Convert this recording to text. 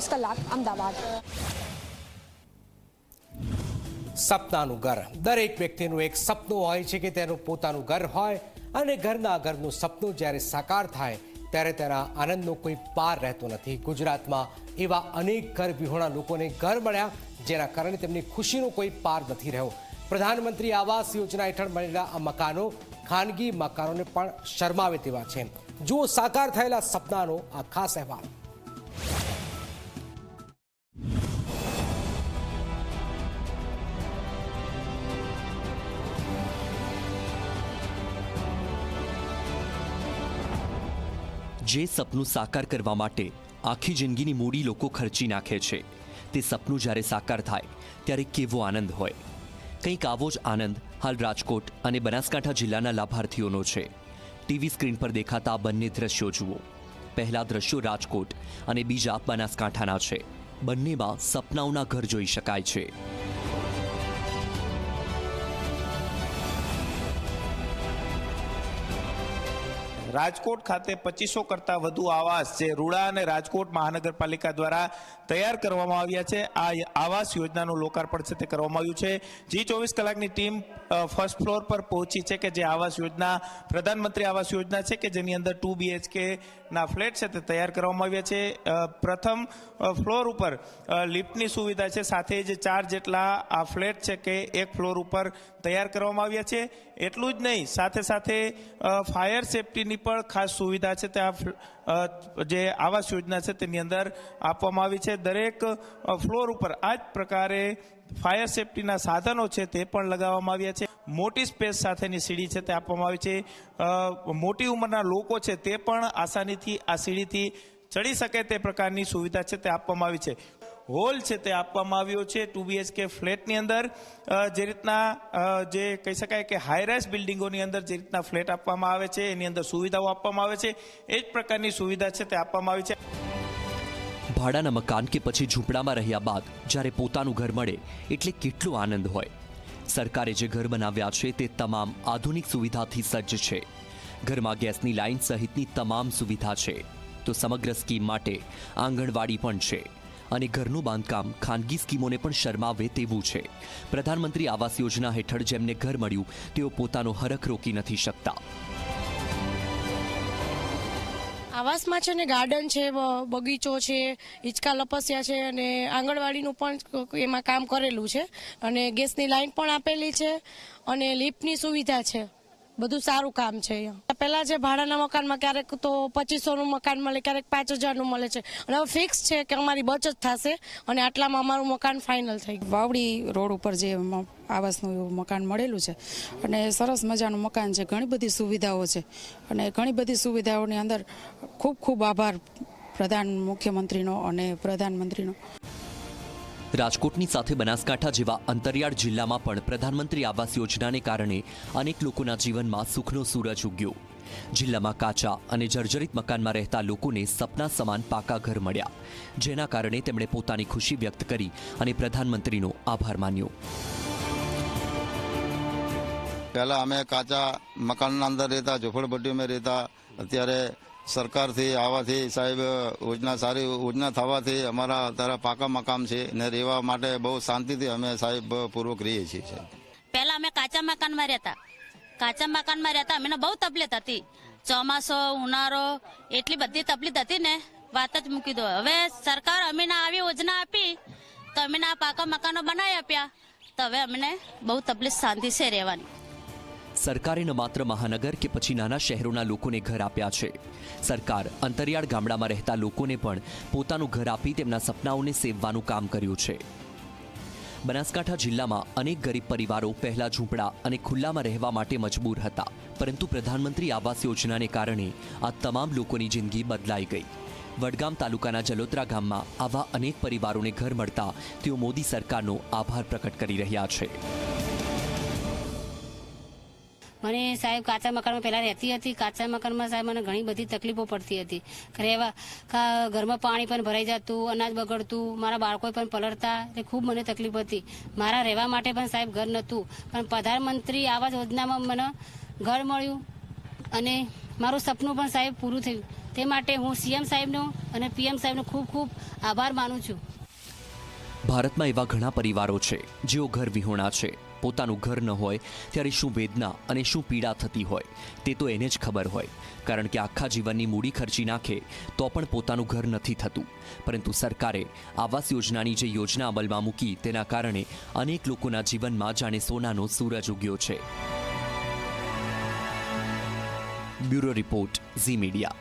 ચોવીસ કલાક અમદાવાદ સપનાનું ઘર. દરેક વ્યક્તિનું એક સપનું હોય છે કે તેનું પોતાનું ઘર હોય અને ઘરના ઘરનું સપનું જ્યારે સાકાર થાય, ત્યારે તેના આનંદનો કોઈ પાર રહેતો નથી. ગુજરાતમાં એવા અનેક ઘર વિહોણા લોકોને ઘર મળ્યા, જેના કારણે તેમની ખુશીનો કોઈ પાર નથી રહ્યો. પ્રધાનમંત્રી આવાસ યોજના હેઠળ મળેલા આ મકાનો ખાનગી મકાનોને પણ શરમાવે તેવા છે. જુઓ, સાકાર થયેલા સપનાનો આ ખાસ અહેવાલ. જે સપનું સાકાર કરવા માટે આખી જિંદગીની મૂડી લોકો ખર્ચી નાખે છે, તે સપનું જ્યારે સાકાર થાય, ત્યારે કેવો આનંદ હોય. કંઈક આવો જ આનંદ હાલ રાજકોટ અને બનાસકાંઠા જિલ્લાના લાભાર્થીઓનો છે. ટીવી સ્ક્રીન પર દેખાતા આ બંને દ્રશ્યો જુઓ. પહેલા દ્રશ્યો રાજકોટ અને બીજા બનાસકાંઠાના છે. બંનેમાં સપનાઓના ઘર જોઈ શકાય છે. રાજકોટ ખાતે પચીસો કરતાં વધુ આવાસ જે રૂડા અને રાજકોટ મહાનગરપાલિકા દ્વારા તૈયાર કરવામાં આવ્યા છે. આ આવાસ યોજનાનું લોકાર્પણ છે તે કરવામાં આવ્યું છે. જી ચોવીસ કલાકની ટીમ ફર્સ્ટ ફ્લોર પર પહોંચી છે કે જે આવાસ યોજના, પ્રધાનમંત્રી આવાસ યોજના છે કે જેની અંદર ટુ બીએચકેના ફ્લેટ છે તે તૈયાર કરવામાં આવ્યા છે. પ્રથમ ફ્લોર ઉપર લિફ્ટની સુવિધા છે. સાથે જ ચાર જેટલા આ ફ્લેટ છે કે એક ફ્લોર ઉપર તૈયાર કરવામાં આવ્યા છે. એટલું જ નહીં, સાથે સાથે ફાયર સેફટીની પણ ખાસ સુવિધા છે તે આ જે આવાસ યોજના છે તેની અંદર આપવામાં આવી છે. દરેક ફ્લોર ઉપર આ જ પ્રકારે ફાયર સેફટીના સાધનો છે તે પણ લગાવવામાં આવ્યા છે. મોટી સ્પેસ સાથેની સીડી છે તે આપવામાં આવી છે. મોટી ઉંમરના લોકો છે તે પણ આસાનીથી આ સીડીથી ચડી શકે તે પ્રકારની સુવિધા છે તે આપવામાં આવી છે. હોલ છે તે આપવામાં આવ્યો છે ટુ બીએચકે ફ્લેટની અંદર. જે રીતના જે કહી શકાય કે હાઈરાઇઝ બિલ્ડિંગોની અંદર જે રીતના ફ્લેટ આપવામાં આવે છે, એની અંદર સુવિધાઓ આપવામાં આવે છે. એ જ પ્રકારની સુવિધા છે તે આપવામાં આવી છે. ભાડાના મકાન કે પછી ઝૂંપડામાં રહ્યા બાદ જ્યારે પોતાનું ઘર મળે એટલે કેટલો આનંદ હોય. સરકારે જે ઘર બનાવ્યા છે તે તમામ આધુનિક સુવિધાથી સજ્જ છે. ઘરમાં ગેસની લાઇન સહિતની તમામ સુવિધા છે. તો સમગ્ર સ્કીમ માટે આંગણવાડી પણ છે. અને ઘરનું બાંધકામ ખાનગી સ્કીમોને પણ શરમાવે તેવું છે. પ્રધાનમંત્રી આવાસ યોજના હેઠળ જેમને ઘર મળ્યું, તેઓ પોતાનો હરખ રોકી નથી શકતા. આવાસમાં છે ને ગાર્ડન છે બગીચો છે, હિંચકા લપસ્યા છે અને આંગણવાડીનું પણ એમાં કામ કરેલું છે. અને ગેસની લાઈન પણ આપેલી છે અને લિફ્ટની સુવિધા છે. બધું સારું કામ છે અહીંયા પહેલા જે ભાડાના મકાનમાં ક્યારેક તો પચીસોનું મકાન મળે, ક્યારેક પાંચ હજારનું મળે છે. અને હવે ફિક્સ છે કે અમારી બચત થશે અને આટલામાં અમારું મકાન ફાઇનલ થઈ વાવડી રોડ ઉપર જે આવાસનું મકાન મળેલું છે અને સરસ મજાનું મકાન છે, ઘણી બધી સુવિધાઓ છે. અને ઘણી બધી સુવિધાઓની અંદર ખૂબ ખૂબ આભાર પ્રધાન મુખ્યમંત્રીનો અને પ્રધાનમંત્રીનો. રાજકોટની સાથે બનાસકાંઠા જેવા અંતરિયાળ જિલ્લામાં પણ પ્રધાનમંત્રી આવાસ યોજનાને કારણે અનેક લોકોના જીવનમાં સુખનો સૂરજ ઉગ્યો. જિલ્લામાં કાચા અને જર્જરિત મકાનમાં રહેતા લોકોને સપના સમાન પાકા ઘર મળ્યા, જેના કારણે તેમણે પોતાની ખુશી વ્યક્ત કરી અને પ્રધાનમંત્રીનો આભાર માન્યો. પહેલાં અમે કાચા મકાનના અંદર રહેતા ઝોપડપટ્ટીમાં રહેતા, અત્યારે સરકારથી આવવાથી સાહેબ, યોજના સારી, યોજના થવાથી અમારા અત્યારે પાકા મકામ છે ને રહેવા માટે બહુ શાંતિથી અમે સાહેબ પૂર્વક રહીએ છીએ. પહેલા અમે કાચા મકાનમાં રહેતા. કાચા મકાનમાં રહેતા. અમને બહુ તકલીફ હતી. ચોમાસો, ઉનાળો, એટલી બધી તકલીફ હતી ને વાત જ મૂકી દો. હવે સરકાર અમીને આવી યોજના આપી, તો અમીને આ પાકા મકાનો બનાવી આપ્યા. તો હવે અમને બહુ તકલીફ, શાંતિ છે રહેવાની. સરકારે ન માત્ર મહાનગર કે પછી નાના શહેરોના લોકોને ઘર આપ્યા છે. સરકાર અંતરિયાળ ગામડામાં રહેતા લોકોને પણ પોતાનું ઘર આપી તેમના સપનાઓને સેવવાનું કામ કર્યું છે. બનાસકાંઠા જિલ્લામાં અનેક ગરીબ પરિવારો પહેલા ઝૂંપડા અને ખુલ્લામાં રહેવા માટે મજબૂર હતા. પરંતુ પ્રધાનમંત્રી આવાસ યોજનાને કારણે આ તમામ લોકોની જિંદગી બદલાઈ ગઈ. વડગામ તાલુકાના જલોત્રા ગામમાં આવા અનેક પરિવારોને ઘર મળતા તેઓ મોદી સરકારનો આભાર પ્રકટ કરી રહ્યા છે. મને સાહેબ કાચા મકાનમાં પહેલાં રહેતી હતી. કાચા મકાનમાં સાહેબ મને ઘણી બધી તકલીફો પડતી હતી. રહેવા ઘરમાં પાણી પણ ભરાઈ જતું, અનાજ બગડતું, મારા બાળકો પણ પલળતા, એટલે ખૂબ મને તકલીફ હતી. મારા રહેવા માટે પણ સાહેબ ઘર નહોતું. પણ પ્રધાનમંત્રી આવાસ યોજનામાં મને ઘર મળ્યું અને મારું સપનું પણ સાહેબ પૂરું થયું. તે માટે હું સીએમ સાહેબનો અને પીએમ સાહેબનો ખૂબ ખૂબ આભાર માનું છું. ભારતમાં એવા ઘણા પરિવારો છે જેઓ ઘર વિહોણા છે. પોતાનું ઘર ન હોય, ત્યારે શું વેદના અને શું પીડા થતી હોય, તે તો એને જ ખબર હોય. કારણ કે આખા જીવનની મૂડી ખર્ચી નાખે, તો પણ પોતાનું ઘર નથી થતું. પરંતુ સરકારે આવાસ યોજનાની જે યોજના અમલમાં મૂકી, તેના કારણે અનેક લોકોના જીવનમાં જાણે સોનાનો સૂરજ ઉગ્યો છે. Bureau report, Zee media.